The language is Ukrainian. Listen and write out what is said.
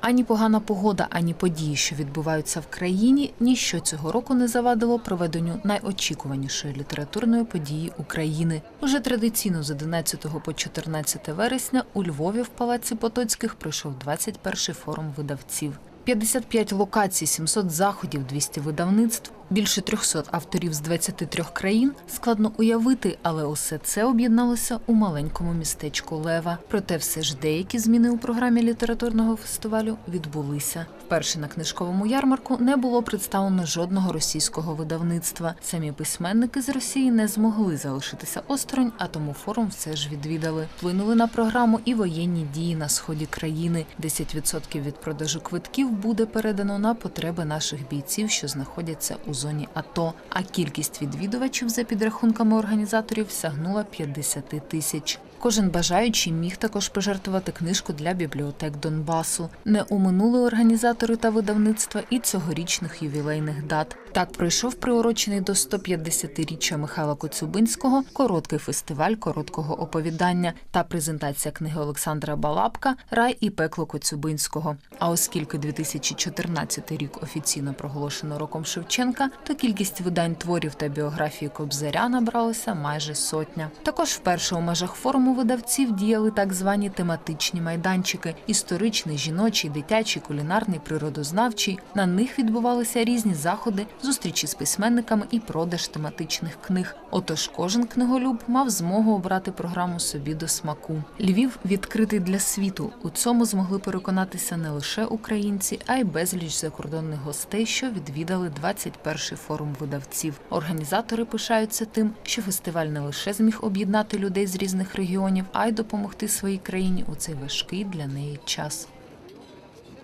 Ані погана погода, ані події, що відбуваються в країні, ніщо цього року не завадило проведенню найочікуванішої літературної події України. Уже традиційно з 11 по 14 вересня у Львові в Палаці Потоцьких пройшов 21-й форум видавців. 55 локацій, 700 заходів, 200 видавництв, більше 300 авторів з 23 країн. Складно уявити, але усе це об'єдналося у маленькому містечку Лева. Проте все ж деякі зміни у програмі літературного фестивалю відбулися. Вперше на книжковому ярмарку не було представлено жодного російського видавництва. Самі письменники з Росії не змогли залишитися осторонь, а тому форум все ж відвідали. Вплинули на програму і воєнні дії на сході країни. 10% від продажу квитків буде передано на потреби наших бійців, що знаходяться у зоні АТО. А кількість відвідувачів за підрахунками організаторів сягнула 50 тисяч. Кожен бажаючий міг також пожертвувати книжку для бібліотек Донбасу. Не уминули організатори та видавництва і цьогорічних ювілейних дат. Так пройшов приурочений до 150-річчя Михайла Коцюбинського короткий фестиваль короткого оповідання та презентація книги Олександра Балабка Рай і пекло Коцюбинського. А оскільки 2014 рік офіційно проголошено роком Шевченка, то кількість видань творів та біографії Кобзаря набралося майже сотня. Також вперше у межах форуму видавців діяли так звані тематичні майданчики: історичний, жіночий, дитячий, кулінарний, природознавчий. На них відбувалися різні заходи, зустрічі з письменниками і продаж тематичних книг. Отож, кожен книголюб мав змогу обрати програму собі до смаку. Львів відкритий для світу. У цьому змогли переконатися не лише українці, а й безліч закордонних гостей, що відвідали 21-й форум видавців. Організатори пишаються тим, що фестиваль не лише зміг об'єднати людей з різних регіонів, а й допомогти своїй країні у цей важкий для неї час.